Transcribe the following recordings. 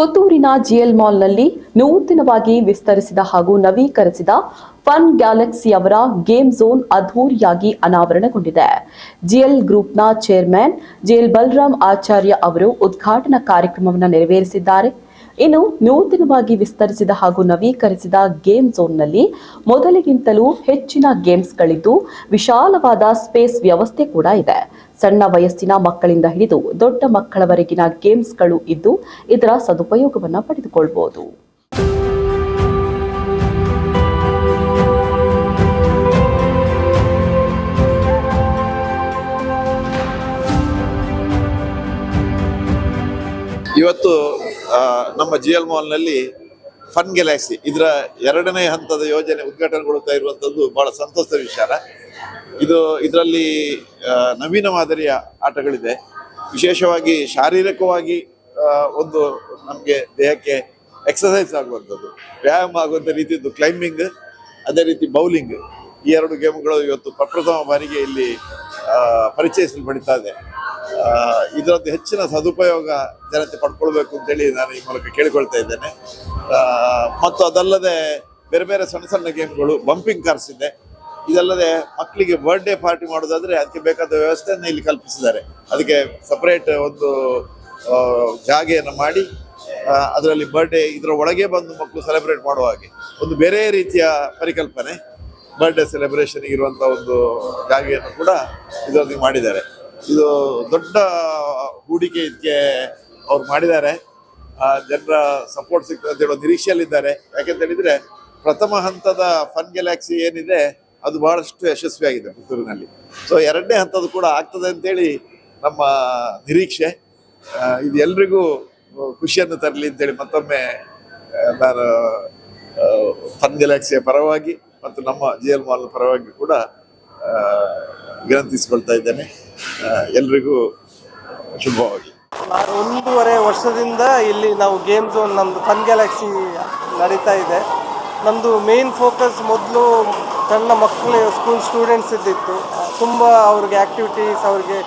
ಪುತ್ತೂರಿನ ಜಿಎಲ್ ಮಾಲ್ನಲ್ಲಿ ನೂತನವಾಗಿ ವಿಸ್ತರಿಸಿದ ಹಾಗೂ ನವೀಕರಿಸಿದ ಫನ್ ಗ್ಯಾಲಕ್ಸಿ ಅವರ ಗೇಮ್ ಝೋನ್ ಅದ್ಧೂರಿಯಾಗಿ ಅನಾವರಣಗೊಂಡಿದೆ. ಜಿಎಲ್ ಗ್ರೂಪ್ನ ಚೇರ್ಮನ್ ಜಿಎಲ್ ಬಲರಾಮ್ ಆಚಾರ್ಯ ಅವರು ಉದ್ಘಾಟನಾ ಕಾರ್ಯಕ್ರಮವನ್ನು ನೆರವೇರಿಸಿದ್ದಾರೆ. ಇನ್ನು ನೂತನವಾಗಿ ವಿಸ್ತರಿಸಿದ ಹಾಗೂ ನವೀಕರಿಸಿದ ಗೇಮ್ ಝೋನ್ನಲ್ಲಿ ಮೊದಲಿಗಿಂತಲೂ ಹೆಚ್ಚಿನ ಗೇಮ್ಸ್ಗಳಿದ್ದು ವಿಶಾಲವಾದ ಸ್ಪೇಸ್ ವ್ಯವಸ್ಥೆ ಕೂಡ ಇದೆ. ಸಣ್ಣ ವಯಸ್ಸಿನ ಮಕ್ಕಳಿಂದ ಹಿಡಿದು ದೊಡ್ಡ ಮಕ್ಕಳವರೆಗಿನ ಗೇಮ್ಸ್ಗಳು ಇದ್ದು ಇದರ ಸದುಪಯೋಗವನ್ನು ಪಡೆದುಕೊಳ್ಳಬಹುದು ಇವತ್ತು ನಮ್ಮ ಜಿ ಎಲ್ ಮಾಲ್ನಲ್ಲಿ ಫನ್ ಗ್ಯಾಲಕ್ಸಿ ಇದರ ಎರಡನೇ ಹಂತದ ಯೋಜನೆ ಉದ್ಘಾಟನೆಗೊಳ್ಳುತ್ತಾ ಇರುವಂಥದ್ದು ಬಹಳ ಸಂತೋಷದ ವಿಚಾರ. ಇದು ಇದರಲ್ಲಿ ನವೀನ ಮಾದರಿಯ ಆಟಗಳಿದೆ. ವಿಶೇಷವಾಗಿ ಶಾರೀರಿಕವಾಗಿ ಒಂದು ನಮಗೆ ದೇಹಕ್ಕೆ ಎಕ್ಸಸೈಸ್ ಆಗುವಂಥದ್ದು, ವ್ಯಾಯಾಮ ಆಗುವಂಥ ರೀತಿಯದ್ದು ಕ್ಲೈಂಬಿಂಗ್ ಅದೇ ರೀತಿ ಬೌಲಿಂಗ್ ಈ ಎರಡು ಗೇಮ್ಗಳು ಇವತ್ತು ಪ್ರಪ್ರಥಮ ಬಾರಿಗೆ ಇಲ್ಲಿ ಪರಿಚಯಿಸಲ್ಪಡ್ತಾ ಇದೆ. ಇದರದ್ದು ಹೆಚ್ಚಿನ ಸದುಪಯೋಗ ಜನತೆ ಪಡ್ಕೊಳ್ಬೇಕು ಅಂತೇಳಿ ನಾನು ಈ ಮೂಲಕ ಕೇಳಿಕೊಳ್ತಾ ಇದ್ದೇನೆ. ಮತ್ತು ಅದಲ್ಲದೆ ಬೇರೆ ಬೇರೆ ಸಣ್ಣ ಸಣ್ಣ ಗೇಮ್ಗಳು ಬಂಪಿಂಗ್ ಕಾರ್ಸ್ ಇದೆ. ಇದಲ್ಲದೆ ಮಕ್ಕಳಿಗೆ ಬರ್ಡೇ ಪಾರ್ಟಿ ಮಾಡೋದಾದ್ರೆ ಅದಕ್ಕೆ ಬೇಕಾದ ವ್ಯವಸ್ಥೆಯನ್ನು ಇಲ್ಲಿ ಕಲ್ಪಿಸಿದ್ದಾರೆ. ಅದಕ್ಕೆ ಸಪರೇಟ್ ಒಂದು ಜಾಗೆಯನ್ನು ಮಾಡಿ ಅದರಲ್ಲಿ ಬರ್ಡೇ ಇದರ ಒಳಗೆ ಬಂದು ಮಕ್ಕಳು ಸೆಲೆಬ್ರೇಟ್ ಮಾಡುವ ಹಾಗೆ. ಒಂದು ಬೇರೆ ರೀತಿಯ ಪರಿಕಲ್ಪನೆ ಬರ್ಡೇ ಸೆಲೆಬ್ರೇಷನ್ ಇರುವಂತ ಒಂದು ಜಾಗೆಯನ್ನು ಕೂಡ ಇದರಲ್ಲಿ ಮಾಡಿದ್ದಾರೆ. ಇದು ದೊಡ್ಡ ಹೂಡಿಕೆ ಇದಕ್ಕೆ ಅವ್ರು ಮಾಡಿದ್ದಾರೆ. ಜನರ ಸಪೋರ್ಟ್ ಸಿಗ್ತದೆ ಅಂತ ಹೇಳೋ ನಿರೀಕ್ಷೆಯಲ್ಲಿದ್ದಾರೆ. ಯಾಕೆಂತ ಹೇಳಿದ್ರೆ ಪ್ರಥಮ ಹಂತದ ಫನ್ ಗ್ಯಾಲಕ್ಸಿ ಏನಿದೆ ಅದು ಬಹಳಷ್ಟು ಯಶಸ್ವಿಯಾಗಿದೆ ಪುತ್ತೂರಿನಲ್ಲಿ. ಸೊ ಎರಡನೇ ಹಂತದ್ದು ಕೂಡ ಆಗ್ತದೆ ಅಂತೇಳಿ ನಮ್ಮ ನಿರೀಕ್ಷೆ. ಇದು ಎಲ್ರಿಗೂ ಖುಷಿಯನ್ನು ತರಲಿ ಅಂತೇಳಿ ಮತ್ತೊಮ್ಮೆ ನಾನು ಫನ್ ಗ್ಯಾಲಕ್ಸಿಯ ಪರವಾಗಿ ಮತ್ತು ನಮ್ಮ ಜಿ ಎಲ್ ಮಾಲ್ ಪರವಾಗಿ ಕೂಡ ವಿನಂತಿಸಿಕೊಳ್ತಾ ಇದ್ದೇನೆ. ಎಲ್ರಿಗೂ ಶುಭವಾಗಿ ಸುಮಾರು ಒಂದೂವರೆ ವರ್ಷದಿಂದ ಇಲ್ಲಿ ನಾವು ಗೇಮ್ ಝೋನ್ ನಮ್ಮದು ಫನ್ ಗ್ಯಾಲಕ್ಸಿ ನಡೀತಾ ಇದೆ. ನಮ್ಮದು ಮೇನ್ ಫೋಕಸ್ ಮೊದಲು ಸಣ್ಣ ಮಕ್ಕಳು ಸ್ಕೂಲ್ ಸ್ಟೂಡೆಂಟ್ಸ್ ಇದ್ದಿತ್ತು. ತುಂಬ ಅವ್ರಿಗೆ ಆ್ಯಕ್ಟಿವಿಟೀಸ್ ಅವ್ರಿಗೆ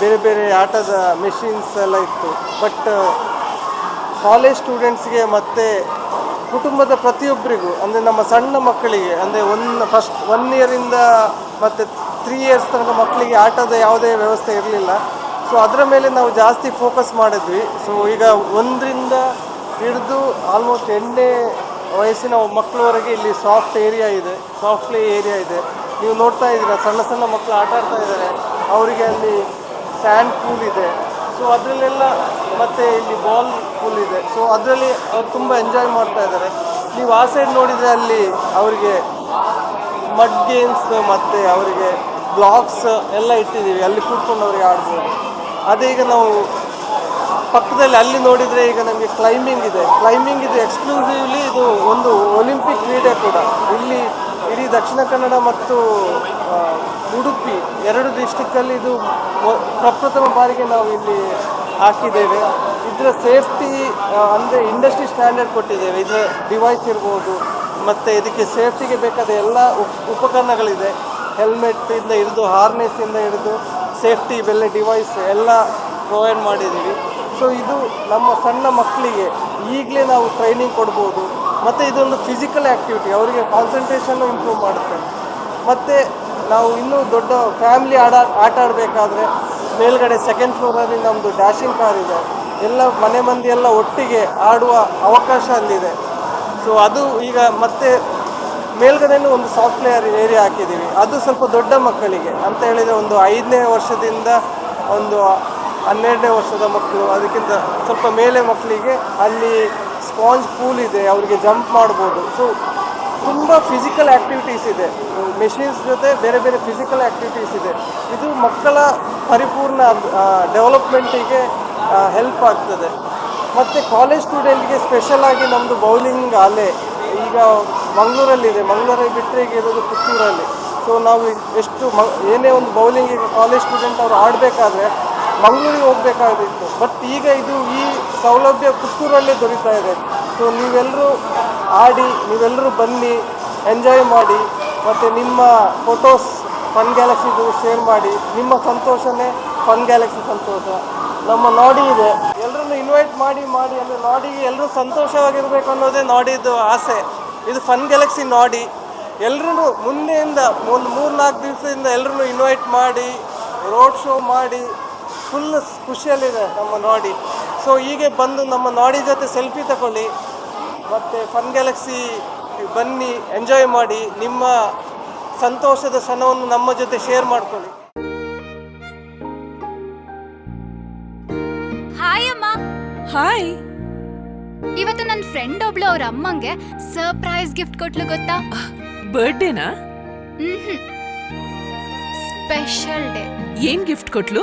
ಬೇರೆ ಬೇರೆ ಆಟದ ಮೆಷಿನ್ಸ್ ಎಲ್ಲ ಇತ್ತು. ಬಟ್ ಕಾಲೇಜ್ ಸ್ಟೂಡೆಂಟ್ಸ್ಗೆ ಮತ್ತು ಕುಟುಂಬದ ಪ್ರತಿಯೊಬ್ಬರಿಗೂ, ಅಂದರೆ ನಮ್ಮ ಸಣ್ಣ ಮಕ್ಕಳಿಗೆ, ಅಂದರೆ ಒನ್ ಫಸ್ಟ್ ಒನ್ ಇಯರಿಂದ ಮತ್ತು ತ್ರೀ ಇಯರ್ಸ್ ತನಕ ಮಕ್ಕಳಿಗೆ ಆಟದ ಯಾವುದೇ ವ್ಯವಸ್ಥೆ ಇರಲಿಲ್ಲ. ಸೊ ಅದರ ಮೇಲೆ ನಾವು ಜಾಸ್ತಿ ಫೋಕಸ್ ಮಾಡಿದ್ವಿ. ಸೊ ಈಗ ಒಂದರಿಂದ ಹಿಡಿದು ಆಲ್ಮೋಸ್ಟ್ ಎಂಟನೇ ವಯಸ್ಸಿನ ಮಕ್ಕಳವರೆಗೆ ಇಲ್ಲಿ ಸಾಫ್ಟ್ ಏರಿಯಾ ಇದೆ ಸಾಫ್ಟ್ ಪ್ಲೇ ಏರಿಯಾ ಇದೆ. ನೀವು ನೋಡ್ತಾ ಇದ್ದೀರಾ, ಸಣ್ಣ ಸಣ್ಣ ಮಕ್ಕಳು ಆಟ ಆಡ್ತಾ ಇದ್ದಾರೆ. ಅವರಿಗೆ ಅಲ್ಲಿ ಸ್ಯಾಂಡ್ ಪೂಲ್ ಇದೆ. ಸೊ ಅದರಲ್ಲೆಲ್ಲ ಮತ್ತು ಇಲ್ಲಿ ಬಾಲ್ ಪೂಲ್ ಇದೆ. ಸೊ ಅದರಲ್ಲಿ ಅವ್ರು ತುಂಬ ಎಂಜಾಯ್ ಮಾಡ್ತಾ ಇದ್ದಾರೆ. ನೀವು ಆ ಸೈಡ್ ನೋಡಿದರೆ ಅಲ್ಲಿ ಅವರಿಗೆ ಮಡ್ ಗೇಮ್ಸ್ ಮತ್ತು ಅವರಿಗೆ ಬ್ಲಾಕ್ಸ್ ಎಲ್ಲ ಇಟ್ಟಿದ್ದೀವಿ. ಅಲ್ಲಿ ಕೂತ್ಕೊಂಡು ಅವರಿಗೆ ಆಡ್ಬೋದು. ಅದೇ ಈಗ ನಾವು ಪಕ್ಕದಲ್ಲಿ ಅಲ್ಲಿ ನೋಡಿದರೆ ಈಗ ನಮಗೆ ಕ್ಲೈಂಬಿಂಗ್ ಇದೆ. ಕ್ಲೈಂಬಿಂಗ್ ಇದು ಎಕ್ಸ್ಕ್ಲೂಸಿವ್ಲಿ ಇದು ಒಂದು ಒಲಿಂಪಿಕ್ ಕ್ರೀಡೆ ಕೂಡ. ಇಲ್ಲಿ ಇಡೀ ದಕ್ಷಿಣ ಕನ್ನಡ ಮತ್ತು ಉಡುಪಿ ಎರಡು ಡಿಸ್ಟಿಕ್ಕಲ್ಲಿ ಇದು ಪ್ರಪ್ರಥಮ ಬಾರಿಗೆ ನಾವು ಇಲ್ಲಿ ಹಾಕಿದ್ದೇವೆ. ಇದರ ಸೇಫ್ಟಿ ಅಂದರೆ ಇಂಡಸ್ಟ್ರಿ ಸ್ಟ್ಯಾಂಡರ್ಡ್ ಕೊಟ್ಟಿದ್ದೇವೆ. ಇದರ ಡಿವೈಸ್ ಇರ್ಬೋದು, ಮತ್ತು ಇದಕ್ಕೆ ಸೇಫ್ಟಿಗೆ ಬೇಕಾದ ಎಲ್ಲ ಉಪ್ ಉಪಕರಣಗಳಿದೆ. ಹೆಲ್ಮೆಟ್ಟಿಂದ ಹಿಡಿದು ಹಾರ್ನೆಸ್ಸಿಂದ ಹಿಡಿದು ಸೇಫ್ಟಿ, ಬೆಲೆ ಡಿವೈಸ್ ಎಲ್ಲ ಪ್ರೊವೈಡ್ ಮಾಡಿದ್ದೀವಿ. ಸೊ ಇದು ನಮ್ಮ ಸಣ್ಣ ಮಕ್ಕಳಿಗೆ ಈಗಲೇ ನಾವು ಟ್ರೈನಿಂಗ್ ಕೊಡ್ಬೋದು. ಮತ್ತು ಇದೊಂದು ಫಿಸಿಕಲ್ ಆ್ಯಕ್ಟಿವಿಟಿ ಅವರಿಗೆ ಕಾನ್ಸಂಟ್ರೇಷನ್ನು ಇಂಪ್ರೂವ್ ಮಾಡುತ್ತೆ. ಮತ್ತು ನಾವು ಇನ್ನೂ ದೊಡ್ಡ ಫ್ಯಾಮಿಲಿ ಆಡ, ಆಟ ಆಡಬೇಕಾದ್ರೆ ಮೇಲ್ಗಡೆ ಸೆಕೆಂಡ್ ಫ್ಲೋರಲ್ಲಿ ನಮ್ಮದು ಡ್ಯಾಶಿಂಗ್ ಕಾರ್ ಇದೆ. ಎಲ್ಲ ಮನೆ ಮಂದಿ ಎಲ್ಲ ಒಟ್ಟಿಗೆ ಆಡುವ ಅವಕಾಶ ಅಲ್ಲಿದೆ. ಸೊ ಅದು ಈಗ ಮತ್ತೆ ಮೇಲ್ಗಡೆನೂ ಒಂದು ಸಾಫ್ಟ್ವೇರ್ ಏರಿಯಾ ಹಾಕಿದ್ದೀವಿ. ಅದು ಸ್ವಲ್ಪ ದೊಡ್ಡ ಮಕ್ಕಳಿಗೆ, ಅಂತ ಹೇಳಿದರೆ ಒಂದು ಐದನೇ ವರ್ಷದಿಂದ ಒಂದು ಹನ್ನೆರಡನೇ ವರ್ಷದ ಮಕ್ಕಳು, ಅದಕ್ಕಿಂತ ಸ್ವಲ್ಪ ಮೇಲೆ ಮಕ್ಕಳಿಗೆ ಅಲ್ಲಿ ಸ್ಪಾಂಜ್ ಪೂಲ್ ಇದೆ, ಅವರಿಗೆ ಜಂಪ್ ಮಾಡ್ಬೋದು. ಸೊ ತುಂಬ ಫಿಸಿಕಲ್ ಆ್ಯಕ್ಟಿವಿಟೀಸ್ ಇದೆ. ಮೆಷಿನ್ಸ್ ಜೊತೆ ಬೇರೆ ಬೇರೆ ಫಿಸಿಕಲ್ ಆ್ಯಕ್ಟಿವಿಟೀಸ್ ಇದೆ. ಇದು ಮಕ್ಕಳ ಪರಿಪೂರ್ಣ ಡೆವಲಪ್ಮೆಂಟಿಗೆ ಹೆಲ್ಪ್ ಆಗ್ತದೆ. ಮತ್ತು ಕಾಲೇಜ್ ಸ್ಟೂಡೆಂಟ್ಗೆ ಸ್ಪೆಷಲ್ ಆಗಿ ನಮ್ಮದು ಬೌಲಿಂಗ್ ಅಲೆ, ಈಗ ಮಂಗಳೂರಲ್ಲಿದೆ. ಮಂಗಳೂರಲ್ಲಿ ಬಿಟ್ಟರೆ ಈಗ ಇರೋದು ಪುತ್ತೂರಲ್ಲಿ. ಸೊ ನಾವು ಎಷ್ಟು ಮ, ಏನೇ ಒಂದು ಬೌಲಿಂಗ್ ಈಗ ಕಾಲೇಜ್ ಸ್ಟೂಡೆಂಟ್ ಅವರು ಆಡಬೇಕಾದ್ರೆ ಮಂಗಳೂರಿಗೆ ಹೋಗಬೇಕಾಗಿತ್ತು. ಬಟ್ ಈಗ ಇದು ಈ ಸೌಲಭ್ಯ ಪುತ್ತೂರಲ್ಲೇ ದೊರೀತಾ ಇದೆ. ಸೊ ನೀವೆಲ್ಲರೂ ಆಡಿ ನೀವೆಲ್ಲರೂ ಬನ್ನಿ ಎಂಜಾಯ್ ಮಾಡಿ, ಮತ್ತು ನಿಮ್ಮ ಫೋಟೋಸ್ ಫನ್ ಗ್ಯಾಲಕ್ಸಿದು ಶೇರ್ ಮಾಡಿ, ನಿಮ್ಮ ಸಂತೋಷನೇ ಫನ್ ಗ್ಯಾಲಕ್ಸಿ ಸಂತೋಷ. ನಮ್ಮ ನಾಡಿ ಇದೆ. ಎಲ್ಲರನ್ನು ಇನ್ವೈಟ್ ಮಾಡಿ ಮಾಡಿ, ಅಂದರೆ ನಾಡಿಗೆ ಎಲ್ಲರೂ ಸಂತೋಷವಾಗಿರಬೇಕು ಅನ್ನೋದೇ ನಾಡಿದ್ದು ಆಸೆ. ಇದು ಫನ್ ಗ್ಯಾಲಕ್ಸಿ ನಾಡಿ. ಎಲ್ಲರೂ ಮುಂದೆಯಿಂದ ಒಂದು ಮೂರು ನಾಲ್ಕು ದಿವಸದಿಂದ ಎಲ್ಲರೂ ಇನ್ವೈಟ್ ಮಾಡಿ ರೋಡ್ ಶೋ ಮಾಡಿ ಫುಲ್ ಖುಷಿಯಲ್ಲಿದೆ ನಮ್ಮ ನಾಡಿ. ಸೊ ಹೀಗೆ ಬಂದು ನಮ್ಮ ನಾಡಿ ಜೊತೆ ಸೆಲ್ಫಿ ತಗೊಳ್ಳಿ. ಮತ್ತು ಫನ್ ಗ್ಯಾಲಕ್ಸಿ ಬನ್ನಿ ಎಂಜಾಯ್ ಮಾಡಿ ನಿಮ್ಮ ಸಂತೋಷದ ಕ್ಷಣವನ್ನು ನಮ್ಮ ಜೊತೆ ಶೇರ್ ಮಾಡ್ಕೊಳ್ಳಿ. ಹಾಯ್ ಅಮ್ಮ. ಹಾಯ್ ಇವತ್ತು ನನ್ನ ಫ್ರೆಂಡ್ ಒಬ್ಳು ಅವ್ರ ಅಮ್ಮಂಗೆ ಸರ್ಪ್ರೈಸ್ ಗಿಫ್ಟ್ ಕೊಟ್ಲು ಗೊತ್ತಾ? ಬರ್ಡೇನಾ ಸ್ಪೆಷಲ್ ಡೇ ಏನ್ ಗಿಫ್ಟ್ ಕೊಟ್ಲು?